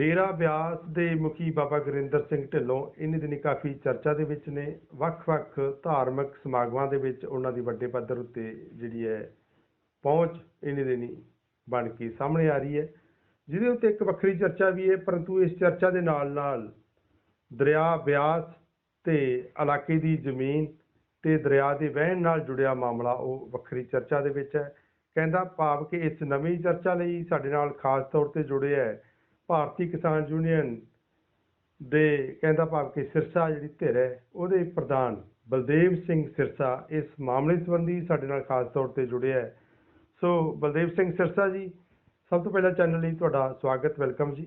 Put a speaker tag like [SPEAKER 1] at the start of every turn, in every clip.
[SPEAKER 1] ਡੇਰਾ ਬਿਆਸ ਦੇ ਮੁਖੀ ਬਾਬਾ ਗੁਰਿੰਦਰ ਸਿੰਘ ਢਿੱਲੋਂ ਇਨੀ ਦਿਨੀ ਕਾਫੀ ਚਰਚਾ ਦੇ ਵਿੱਚ ਨੇ। ਵੱਖ-ਵੱਖ ਧਾਰਮਿਕ ਸਮਾਗਮਾਂ ਦੇ ਵਿੱਚ ਉਹਨਾਂ ਦੀ ਵੱਡੇ ਪੱਧਰ ਉੱਤੇ ਜਿਹੜੀ ਹੈ ਪਹੁੰਚ ਇਨੀ ਦਿਨੀ ਬਣ ਕੇ ਸਾਹਮਣੇ ਆ ਰਹੀ ਹੈ, ਜਿਹਦੇ ਉੱਤੇ ਇੱਕ ਵੱਖਰੀ ਚਰਚਾ ਵੀ ਹੈ, ਪਰੰਤੂ ਇਸ ਚਰਚਾ ਦੇ ਨਾਲ-ਨਾਲ ਦਰਿਆ ਬਿਆਸ ਤੇ ਇਲਾਕੇ ਦੀ ਜ਼ਮੀਨ ਤੇ ਦਰਿਆ ਦੇ ਵਹਿਣ ਨਾਲ ਜੁੜਿਆ ਮਾਮਲਾ ਉਹ ਵੱਖਰੀ ਚਰਚਾ ਦੇ ਵਿੱਚ ਹੈ। ਕਹਿੰਦਾ ਭਾਵ ਕਿ ਇਸ ਨਵੀਂ ਚਰਚਾ ਲਈ ਸਾਡੇ ਨਾਲ ਖਾਸ ਤੌਰ ਤੇ ਜੁੜਿਆ ਹੈ ਭਾਰਤੀ ਕਿਸਾਨ ਯੂਨੀਅਨ ਦੇ ਕਹਿੰਦਾ ਭਾਵ ਕਿ ਸਿਰਸਾ ਜਿਹੜੀ ਧਿਰ ਹੈ ਉਹਦੇ ਪ੍ਰਧਾਨ ਬਲਦੇਵ ਸਿੰਘ ਸਿਰਸਾ ਇਸ ਮਾਮਲੇ ਸੰਬੰਧੀ ਸਾਡੇ ਨਾਲ ਖਾਸ ਤੌਰ ਤੇ ਜੁੜੇ ਹੈ। ਸੋ ਬਲਦੇਵ ਸਿੰਘ ਸਿਰਸਾ ਜੀ ਸਭ ਤੋਂ ਪਹਿਲਾਂ ਚੈਨਲ ਲਈ ਤੁਹਾਡਾ ਸਵਾਗਤ ਵੈਲਕਮ ਜੀ।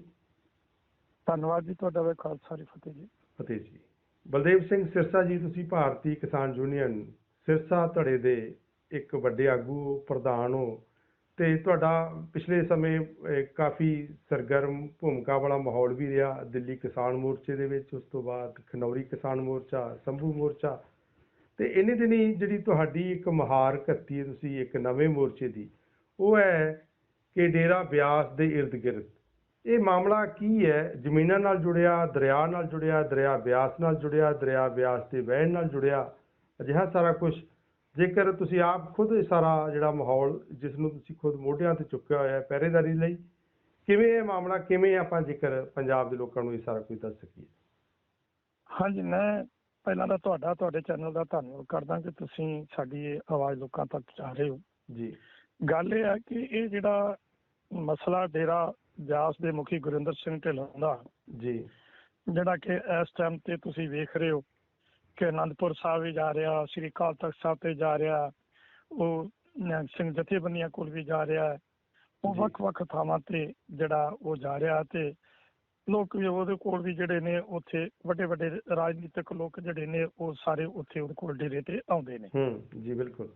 [SPEAKER 2] ਧੰਨਵਾਦ ਜੀ ਤੁਹਾਡਾ ਵੇ ਖਾਲਸਾ ਜੀ ਫਤਿਹ ਜੀ।
[SPEAKER 1] ਫਤਿਹ ਜੀ। ਬਲਦੇਵ ਸਿੰਘ ਸਿਰਸਾ ਜੀ ਤੁਸੀਂ ਭਾਰਤੀ ਕਿਸਾਨ ਯੂਨੀਅਨ ਸਿਰਸਾ ਧੜੇ ਦੇ ਇੱਕ ਵੱਡੇ ਆਗੂ ਪ੍ਰਧਾਨ ਹੋ। ਤੇ ਤੁਹਾਡਾ ਪਿਛਲੇ ਸਮੇਂ ਕਾਫੀ ਸਰਗਰਮ ਭੂਮਿਕਾ ਵਾਲਾ ਮਾਹੌਲ ਵੀ ਰਿਹਾ। ਦਿੱਲੀ ਕਿਸਾਨ ਮੋਰਚੇ ਦੇ ਵਿੱਚ, ਉਸ ਤੋਂ ਬਾਅਦ ਖਨੌਰੀ ਕਿਸਾਨ ਮੋਰਚਾ, ਸੰਭੂ ਮੋਰਚਾ। ਤੇ ਇਹਨੇ ਦਿਨੀ ਜਿਹੜੀ ਤੁਹਾਡੀ ਇੱਕ ਮਹਾਰ ਘੱਤੀ ਹੈ ਤੁਸੀਂ ਇੱਕ ਨਵੇਂ ਮੋਰਚੇ ਦੀ, ਉਹ ਹੈ ਕਿ ਡੇਰਾ ਬਿਆਸ ਦੇ ਇਰਦ ਗਿਰਦ। ਇਹ ਮਾਮਲਾ ਕੀ ਹੈ? ਜ਼ਮੀਨਾਂ ਨਾਲ ਜੁੜਿਆ, ਦਰਿਆ ਨਾਲ ਜੁੜਿਆ, ਦਰਿਆ ਬਿਆਸ ਨਾਲ ਜੁੜਿਆ, ਦਰਿਆ ਬਿਆਸ ਦੇ ਵਹਿਣ ਨਾਲ ਜੁੜਿਆ, ਅਜਿਹਾ ਸਾਰਾ ਕੁਝ ਜੇਕਰ ਤੁਸੀਂ ਆਪ ਖੁਦ ਇਹ ਸਾਰਾ ਜਿਹੜਾ ਮਾਹੌਲ ਜਿਸ ਨੂੰ ਤੁਸੀਂ ਖੁਦ ਮੋਢਿਆਂ ਤੇ ਚੁੱਕਿਆ ਹੋਇਆ ਹੈ ਪਹਿਰੇਦਾਰੀ ਲਈ ਕਿਵੇਂ ਇਹ ਮਾਮਲਾ ਕਿਵੇਂ ਆਪਾਂ ਜੇਕਰ ਪੰਜਾਬ ਦੇ ਲੋਕਾਂ ਨੂੰ ਇਹ ਸਾਰਾ ਕੁਝ ਦੱਸ ਸਕੀਏ?
[SPEAKER 2] ਹਾਂਜੀ ਮੈਂ ਪਹਿਲਾਂ ਤਾਂ ਤੁਹਾਡਾ ਤੁਹਾਡੇ ਚੈਨਲ ਦਾ ਧੰਨਵਾਦ ਕਰਦਾ ਕਿ ਤੁਸੀਂ ਸਾਡੀ ਇਹ ਆਵਾਜ਼ ਲੋਕਾਂ ਤੱਕ ਪਹੁੰਚਾ ਰਹੇ ਹੋ।
[SPEAKER 1] ਜੀ।
[SPEAKER 2] ਗੱਲ ਇਹ ਹੈ ਕਿ ਇਹ ਜਿਹੜਾ ਮਸਲਾ ਡੇਰਾ ਬਿਆਸ ਦੇ ਮੁਖੀ ਗੁਰਿੰਦਰ ਸਿੰਘ ਢਿੱਲੋਂ ਦਾ
[SPEAKER 1] ਜੀ।
[SPEAKER 2] ਜਿਹੜਾ ਕਿ ਇਸ ਟਾਈਮ ਤੇ ਤੁਸੀਂ ਵੇਖ ਰਹੇ ਹੋ ਕਿ ਅਨੰਦਪੁਰ ਸਾਹਿਬ ਵੀ ਜਾ ਰਿਹਾ ਸ੍ਰੀ ਅਕਾਲ ਤਖਤ ਸਾਹਿਬ ਤੇ ਜਾ ਰਿਹਾ ਉਹ ਨਿਹੰਗ ਸਿੰਘ ਜਥੇਬੰਦੀਆਂ ਕੋਲ ਵੀ ਜਾ ਰਿਹਾ ਹੈ। ਉਹ। ਵੱਖ-ਵੱਖ ਥਾਵਾਂ ਤੇ ਜਿਹੜਾ ਉਹ ਜਾ ਰਿਹਾ ਤੇ ਲੋਕ ਵੀ ਉਹਦੇ ਕੋਲ ਵੀ ਜਿਹੜੇ ਨੇ ਉੱਥੇ ਵੱਡੇ ਵੱਡੇ ਰਾਜਨੀਤਿਕ ਲੋਕ ਜਿਹੜੇ ਨੇ ਉਹ ਸਾਰੇ ਉੱਥੇ ਉਹਦੇ ਕੋਲ ਡੇਰੇ ਤੇ ਆਉਂਦੇ ਨੇ
[SPEAKER 1] ਹੂੰ ਜੀ ਬਿਲਕੁਲ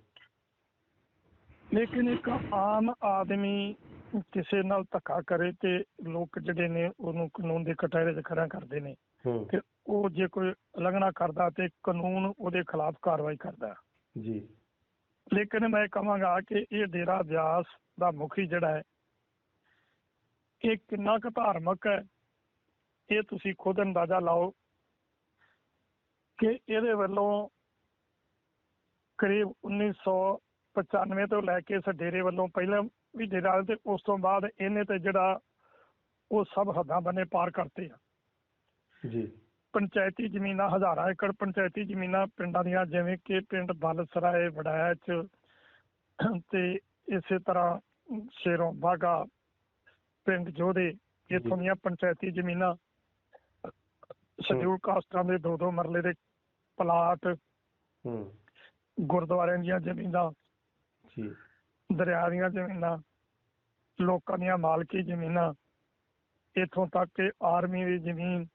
[SPEAKER 2] ਲੇਕਿਨ ਇੱਕ ਆਮ ਆਦਮੀ ਕਿਸੇ ਨਾਲ ਧੱਕਾ ਕਰੇ ਤੇ ਲੋਕ ਜਿਹੜੇ ਨੇ ਉਹਨੂੰ ਕਾਨੂੰਨ ਦੇ ਕਟਾਰੇ 'ਚ ਖੜਾ ਕਰਦੇ ਨੇ
[SPEAKER 1] ਹੂੰ
[SPEAKER 2] ਤੇ ਉਹ ਜੇ ਕੋਈ ਉਲੰਘਣਾ ਕਰਦਾ ਤੇ ਕਾਨੂੰਨ ਉਹਦੇ ਖਿਲਾਫ ਕਾਰਵਾਈ ਕਰਦਾ।
[SPEAKER 1] ਜੀ।
[SPEAKER 2] ਲੇਕਿਨ ਮੈਂ ਕਹਾਂਗਾ ਕਿ ਇਹ ਡੇਰਾ ਬਿਆਸ ਦਾ ਮੁਖੀ ਜਿਹੜਾ ਹੈ ਇਹ ਕਿੰਨਾ ਕੁ ਧਾਰਮਿਕ ਹੈ ਇਹ ਤੁਸੀਂ ਖੁਦ ਅੰਦਾਜ਼ਾ ਲਾਓ ਕਿ ਇਹਦੇ ਵੱਲੋਂ ਕਰੀਬ 1995 ਤੋਂ ਲੈ ਕੇ ਇਸ ਡੇਰੇ ਵੱਲੋਂ ਪਹਿਲਾਂ ਵੀ ਡੇਰਾ ਤੇ ਉਸ ਤੋਂ ਬਾਅਦ ਇਹਨੇ ਤੇ ਜਿਹੜਾ ਉਹ ਸਭ ਹੱਦਾਂ ਬੰਨੇ ਪਾਰ ਕਰਤੇ ਆ।
[SPEAKER 1] ਜੀ।
[SPEAKER 2] ਪੰਚਾਇਤੀ ਜ਼ਮੀਨਾਂ ਹਜ਼ਾਰਾਂ ਏਕੜ ਪੰਚਾਇਤੀ ਜ਼ਮੀਨਾਂ ਪਿੰਡਾਂ ਦੀਆਂ ਜਿਵੇਂ ਕਿ ਪਿੰਡ ਬਲਸਰਾਏ ਵੜਾਇਆ ਚ ਤੇ ਇਸੇ ਤਰ੍ਹਾਂ ਸ਼ੇਰੋਂ ਬਾਗਾ ਪਿੰਡ ਜੋਧੇ ਇੱਥੋਂ। ਦੀਆਂ ਪੰਚਾਇਤੀ ਜ਼ਮੀਨਾਂ ਸ਼ਡਿਊਲ ਕਾਸਟਾਂ ਦੇ ਦੋ ਦੋ ਮਰਲੇ ਦੇ ਪਲਾਟ
[SPEAKER 1] ਹੂੰ
[SPEAKER 2] ਗੁਰਦੁਆਰਿਆਂ ਦੀਆਂ ਜ਼ਮੀਨਾਂ
[SPEAKER 1] ਜੀ
[SPEAKER 2] ਦਰਿਆ ਦੀਆਂ ਜ਼ਮੀਨਾਂ ਲੋਕਾਂ ਦੀਆਂ ਮਾਲਕੀ ਜ਼ਮੀਨਾਂ ਇੱਥੋਂ ਤੱਕ ਕਿ ਆਰਮੀ ਦੀ ਜ਼ਮੀਨ
[SPEAKER 1] ਹੂੰ